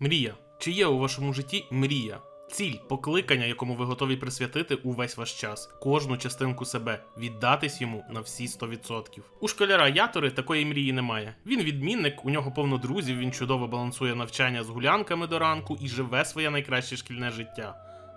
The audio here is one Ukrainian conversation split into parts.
Мрія. Чи є у вашому житті мрія? Ціль, покликання, якому ви готові присвятити увесь ваш час, кожну частинку себе, віддатись йому на всі 100%. У школяра Ятори такої мрії немає. Він відмінник, у нього повно друзів, він чудово балансує навчання з гулянками до ранку і живе своє найкраще шкільне життя.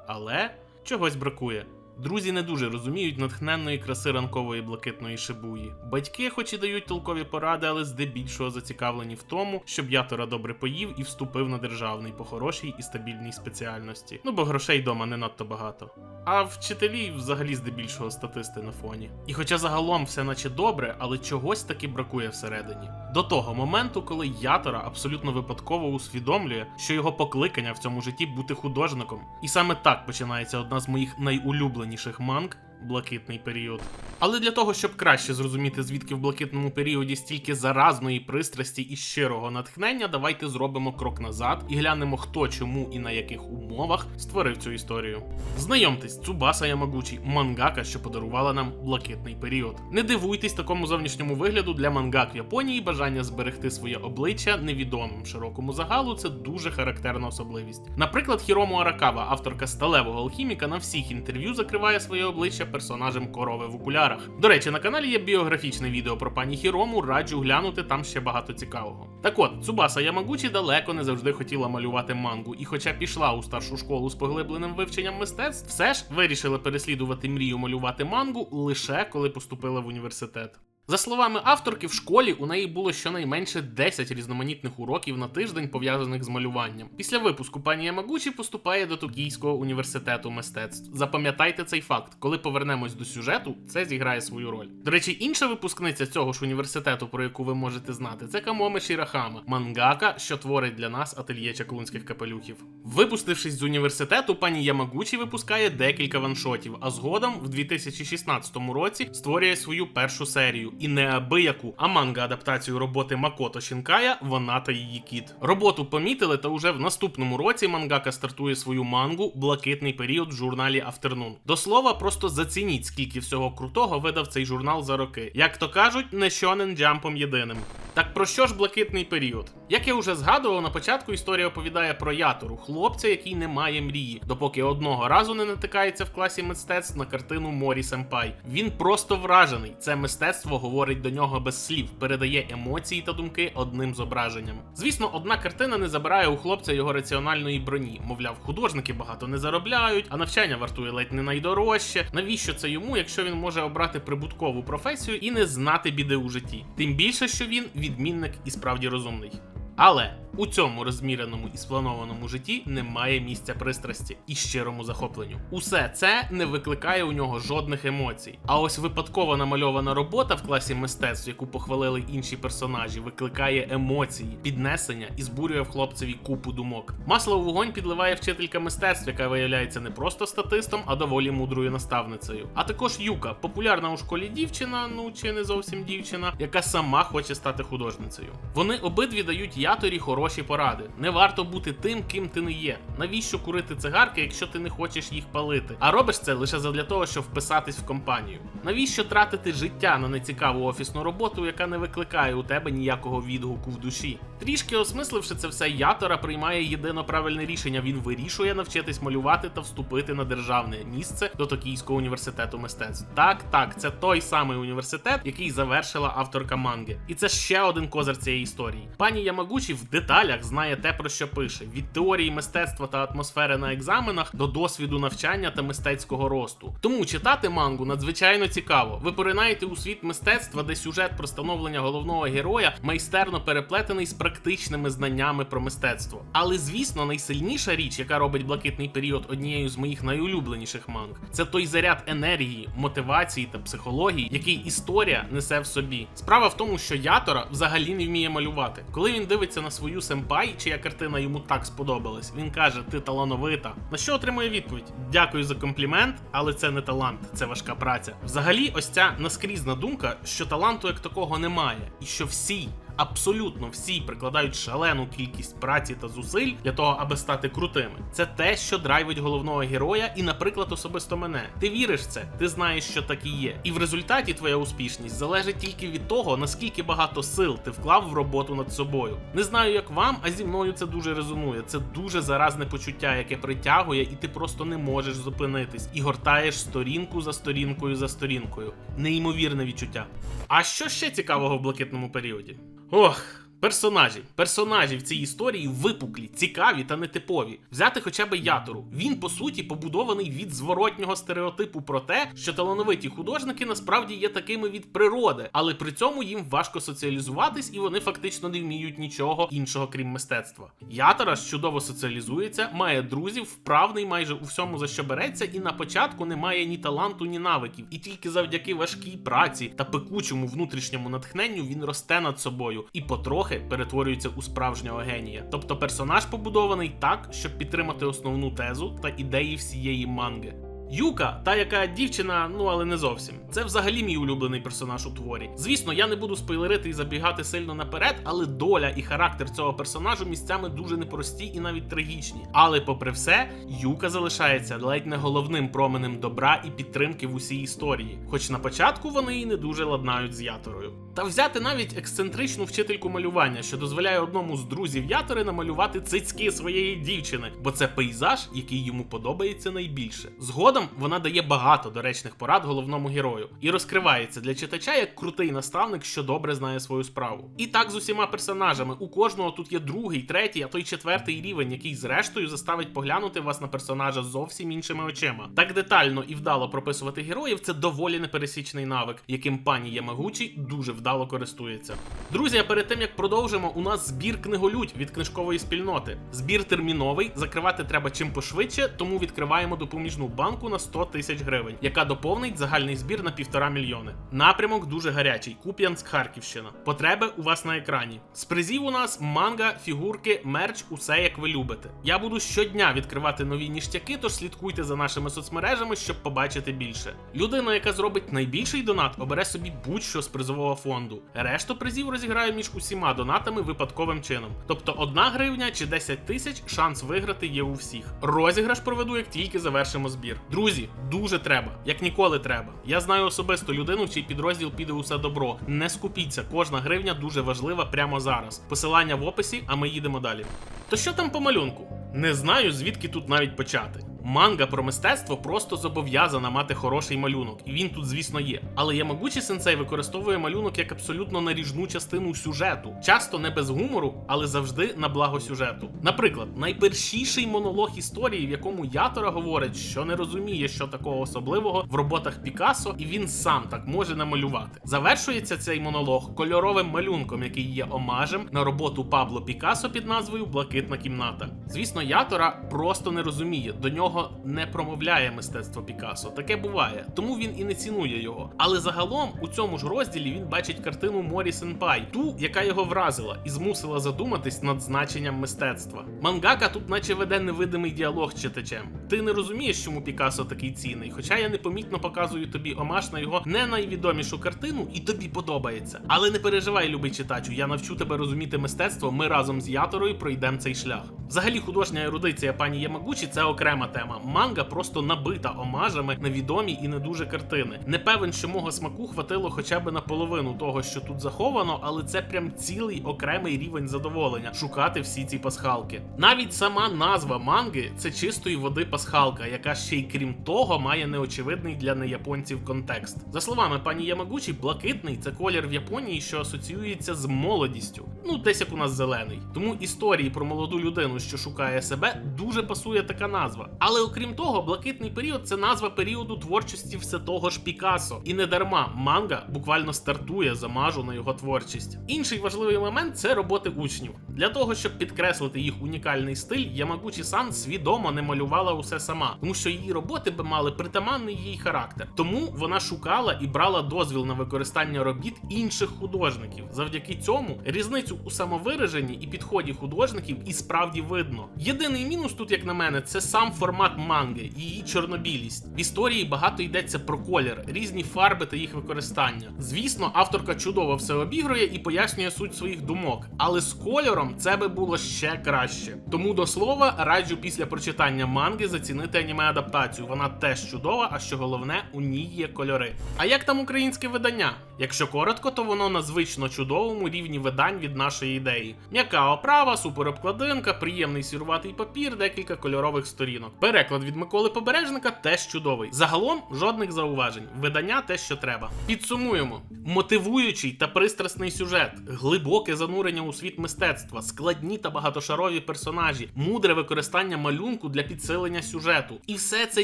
Але чогось бракує. Друзі не дуже розуміють натхненної краси ранкової блакитної шибуї. Батьки, хоч і дають толкові поради, але здебільшого зацікавлені в тому, щоб ятора добре поїв і вступив на державний по хорошій і стабільній спеціальності. Ну бо грошей дома не надто багато. А вчителі взагалі здебільшого статисти на фоні. І хоча загалом все наче добре, але чогось таки бракує всередині. До того моменту, коли ятора абсолютно випадково усвідомлює, що його покликання в цьому житті бути художником. І саме так починається одна з моїх найулюбленіших манг. Блакитний період. Але для того, щоб краще зрозуміти, звідки в блакитному періоді стільки заразної пристрасті і щирого натхнення, давайте зробимо крок назад і глянемо, хто чому і на яких умовах створив цю історію. Знайомтесь, Цубаса Ямагучі, мангака, що подарувала нам блакитний період. Не дивуйтесь такому зовнішньому вигляду для мангак в Японії. Бажання зберегти своє обличчя невідомим широкому загалу це дуже характерна особливість. Наприклад, Хірому Аракава, авторка сталевого алхіміка, на всіх інтерв'ю закриває своє обличчя персонажем корови в окулярах. До речі, на каналі є біографічне відео про пані Хірому, раджу глянути там ще багато цікавого. Так от, Цубаса Ямагучі далеко не завжди хотіла малювати мангу, і хоча пішла у старшу школу з поглибленим вивченням мистецтв, все ж вирішила переслідувати мрію малювати мангу лише коли поступила в університет. За словами авторки, в школі у неї було щонайменше 10 різноманітних уроків на тиждень пов'язаних з малюванням. Після випуску пані Ямагучі поступає до Токійського університету мистецтв. Запам'ятайте цей факт. Коли повернемось до сюжету, це зіграє свою роль. До речі, інша випускниця цього ж університету, про яку ви можете знати, це Камоме Шірахама, мангака, що творить для нас ательє чаклунських капелюхів. Випустившись з університету, пані Ямагучі випускає декілька ваншотів, а згодом в 2016 році створює свою першу серію і неабияку, а манга адаптацію роботи Макото Шінкая Вона та її кіт. Роботу помітили, та уже в наступному році мангака стартує свою мангу Блакитний період в журналі Afternoon. До слова, просто зацініть, скільки всього крутого видав цей журнал за роки. Як то кажуть, не щонен джампом єдиним. Так про що ж блакитний період? Як я вже згадував, на початку історія оповідає про Ятору, хлопця, який не має мрії, допоки одного разу не натикається в класі мистецтв на картину Морі Семпай. Він просто вражений. Це мистецтво говорить до нього без слів, передає емоції та думки одним зображенням. Звісно, одна картина не забирає у хлопця його раціональної броні. Мовляв, художники багато не заробляють, а навчання вартує ледь не найдорожче. Навіщо це йому, якщо він може обрати прибуткову професію і не знати біди у житті? Тим більше, що він відмінник і справді розумний. Але у цьому розміреному і спланованому житті немає місця пристрасті і щирому захопленню. Усе це не викликає у нього жодних емоцій. А ось випадково намальована робота в класі мистецтв, яку похвалили інші персонажі, викликає емоції, піднесення і збурює в хлопцеві купу думок. Масло у вогонь підливає вчителька мистецтв, яка виявляється не просто статистом, а доволі мудрою наставницею. А також Юка, популярна у школі дівчина, ну чи не зовсім дівчина, яка сама хоче стати художницею. Вони обидві дають яторі хороші поради. Не варто бути тим, ким ти не є. Навіщо курити цигарки, якщо ти не хочеш їх палити? А робиш це лише задля того, щоб вписатись в компанію. Навіщо тратити життя на нецікаву офісну роботу, яка не викликає у тебе ніякого відгуку в душі? Трішки осмисливши це все, ятора приймає єдино правильне рішення. Він вирішує навчитись малювати та вступити на державне місце до Токійського університету мистецтв. Так, так, це той самий університет, який завершила авторка манги. І це ще один козир цієї історії. Пані Ямагучі в деталях знає те, про що пише: від теорії мистецтва та атмосфери на екзаменах до досвіду навчання та мистецького росту. Тому читати мангу надзвичайно цікаво. Ви поринаєте у світ мистецтва, де сюжет про становлення головного героя майстерно переплетений з практичними знаннями про мистецтво. Але звісно, найсильніша річ, яка робить блакитний період однією з моїх найулюбленіших манг, це той заряд енергії, мотивації та психології, який історія несе в собі. Справа в тому, що Ятора взагалі не вміє малювати. Коли він дивиться на свою семпай, чия картина йому так сподобалась, він каже: Ти талановита. На що отримує відповідь? Дякую за комплімент, але це не талант, це важка праця. Взагалі, ось ця наскрізна думка, що таланту як такого немає, і що всі абсолютно всі прикладають шалену кількість праці та зусиль для того, аби стати крутими. Це те, що драйвить головного героя, і, наприклад, особисто мене. Ти віриш в це, ти знаєш, що так і є. І в результаті твоя успішність залежить тільки від того, наскільки багато сил ти вклав в роботу над собою. Не знаю, як вам, а зі мною це дуже резонує. Це дуже заразне почуття, яке притягує, і ти просто не можеш зупинитись і гортаєш сторінку за сторінкою за сторінкою. Неймовірне відчуття. А що ще цікавого в блакитному періоді? Ugh. Персонажі. Персонажі в цій історії випуклі, цікаві та нетипові. Взяти хоча б Ятору. Він, по суті, побудований від зворотнього стереотипу про те, що талановиті художники насправді є такими від природи, але при цьому їм важко соціалізуватись і вони фактично не вміють нічого іншого, крім мистецтва. Ятора чудово соціалізується, має друзів, вправний майже у всьому за що береться, і на початку не має ні таланту, ні навиків. І тільки завдяки важкій праці та пекучому внутрішньому натхненню він росте над собою і потрохи перетворюється у справжнього генія. Тобто персонаж побудований так, щоб підтримати основну тезу та ідеї всієї манги. Юка, та яка дівчина, ну але не зовсім. Це взагалі мій улюблений персонаж у творі. Звісно, я не буду спойлерити і забігати сильно наперед, але доля і характер цього персонажу місцями дуже непрості і навіть трагічні. Але попри все, Юка залишається ледь не головним променем добра і підтримки в усій історії. Хоч на початку вони і не дуже ладнають з Яторою. Та взяти навіть ексцентричну вчительку малювання, що дозволяє одному з друзів Ятори намалювати цицьки своєї дівчини, бо це пейзаж, який йому подобається найбільше. Згодом вона дає багато доречних порад головному герою і розкривається для читача як крутий наставник, що добре знає свою справу. І так з усіма персонажами. У кожного тут є другий, третій, а то й четвертий рівень, який зрештою заставить поглянути вас на персонажа зовсім іншими очима. Так детально і вдало прописувати героїв це доволі непересічний навик, яким пані Ямагучі дуже вдало користується. Друзі, а перед тим як продовжимо, у нас збір книголють від книжкової спільноти. Збір терміновий, закривати треба чим пошвидше, тому відкриваємо допоміжну банку на 100 тисяч гривень, яка доповнить загальний збір на півтора мільйони. Напрямок дуже гарячий. Куп'янськ, Харківщина. Потреби у вас на екрані. З призів у нас манга, фігурки, мерч, усе як ви любите. Я буду щодня відкривати нові ніштяки, тож слідкуйте за нашими соцмережами, щоб побачити більше. Людина, яка зробить найбільший донат, обере собі будь-що з призового фонду. Решту призів розіграю між усіма донатами випадковим чином. Тобто одна гривня чи 10 тисяч шанс виграти є у всіх. Розіграш проведу, як тільки завершимо збір. Друзі, дуже треба, як ніколи треба. Я знаю особисто людину, чий підрозділ піде усе добро. Не скупіться, кожна гривня дуже важлива прямо зараз. Посилання в описі, а ми їдемо далі. То що там по малюнку? Не знаю, звідки тут навіть почати. Манга про мистецтво просто зобов'язана мати хороший малюнок, і він тут, звісно, є. Але Ямагучі сенсей використовує малюнок як абсолютно наріжну частину сюжету, часто не без гумору, але завжди на благо сюжету. Наприклад, найпершіший монолог історії, в якому Ятора говорить, що не розуміє, що такого особливого в роботах Пікассо, і він сам так може намалювати. Завершується цей монолог кольоровим малюнком, який є омажем на роботу Пабло Пікассо під назвою Блакитна кімната. Звісно, Ятора просто не розуміє, до нього не промовляє мистецтво Пікассо. Таке буває, тому він і не цінує його. Але загалом у цьому ж розділі він бачить картину Морі Сенпай, ту, яка його вразила і змусила задуматись над значенням мистецтва. Мангака тут, наче веде невидимий діалог з читачем. Ти не розумієш, чому Пікассо такий цінний, хоча я непомітно показую тобі омаж на його не найвідомішу картину, і тобі подобається. Але не переживай, любий читачу, я навчу тебе розуміти мистецтво. Ми разом з Яторою пройдемо цей шлях. Взагалі, художня ерудиція пані Ямагучі це окрема тема. Манга просто набита омажами на відомі і не дуже картини. Не певен, що мого смаку хватило хоча б на половину того, що тут заховано, але це прям цілий окремий рівень задоволення шукати всі ці пасхалки. Навіть сама назва манги це чистої води пасхалка, яка ще й крім того має неочевидний для неяпонців контекст. За словами пані Ямагучі, блакитний це колір в Японії, що асоціюється з молодістю. Ну, десь як у нас зелений. Тому історії про молоду людину, що шукає себе, дуже пасує така назва. Але окрім того, блакитний період це назва періоду творчості все того ж Пікассо. І не дарма манга буквально стартує з омажу на його творчість. Інший важливий момент це роботи учнів. Для того, щоб підкреслити їх унікальний стиль, Ямагучі Сан свідомо не малювала усе все сама, тому що її роботи би мали притаманний їй характер. Тому вона шукала і брала дозвіл на використання робіт інших художників. Завдяки цьому різницю у самовираженні і підході художників і справді видно. Єдиний мінус тут, як на мене, це сам формат манги, її чорнобілість. В історії багато йдеться про колір, різні фарби та їх використання. Звісно, авторка чудово все обігрує і пояснює суть своїх думок, але з кольором це би було ще краще. Тому до слова раджу після прочитання манги зацінити аніме адаптацію. Вона теж чудова, а що головне, у ній є кольори. А як там українське видання? Якщо коротко, то воно на звично чудовому рівні видань від нашої ідеї. М'яка оправа, суперобкладинка, приємний сіруватий папір, декілька кольорових сторінок. Переклад від Миколи Побережника теж чудовий. Загалом жодних зауважень. Видання те, що треба. Підсумуємо: мотивуючий та пристрасний сюжет, глибоке занурення у світ мистецтва, складні та багатошарові персонажі, мудре використання малюнку для підсилення сюжету. І все це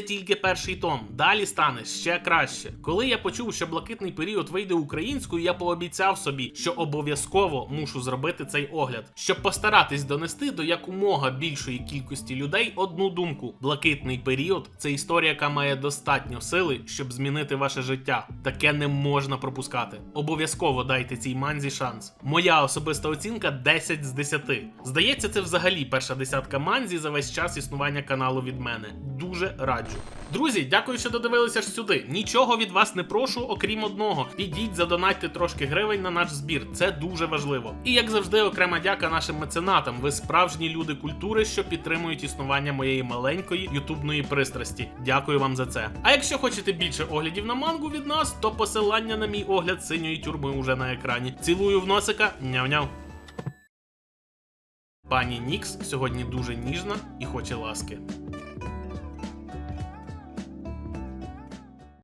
тільки перший том. Далі стане ще краще. Коли я почув, що блакитний період вийде українською, я пообіцяв собі, що обов'язково мушу зробити цей огляд, щоб постаратись донести до якомога більшої кількості людей одну думку: блакитний період це історія, яка має достатньо сили, щоб змінити ваше життя. Таке не можна пропускати. Обов'язково дайте цій манзі шанс. Моя особиста оцінка 10 з 10. Здається, це взагалі перша десятка манзі за весь час існування каналу від мене. Дуже раджу. Друзі, дякую, що додивилися аж сюди. Нічого від вас не прошу, окрім одного. Підіть, задонатьте трошки гривень на наш збір. Це дуже важливо. І як завжди, окрема дяка нашим меценатам. Ви справжні люди культури, що підтримують існування моєї маленької ютубної пристрасті. Дякую вам за це. А якщо хочете більше оглядів на мангу від нас, то посилання на мій огляд синьої тюрми уже на екрані. Цілую в носика, няв-няв. Пані Нікс сьогодні дуже ніжна і хоче ласки.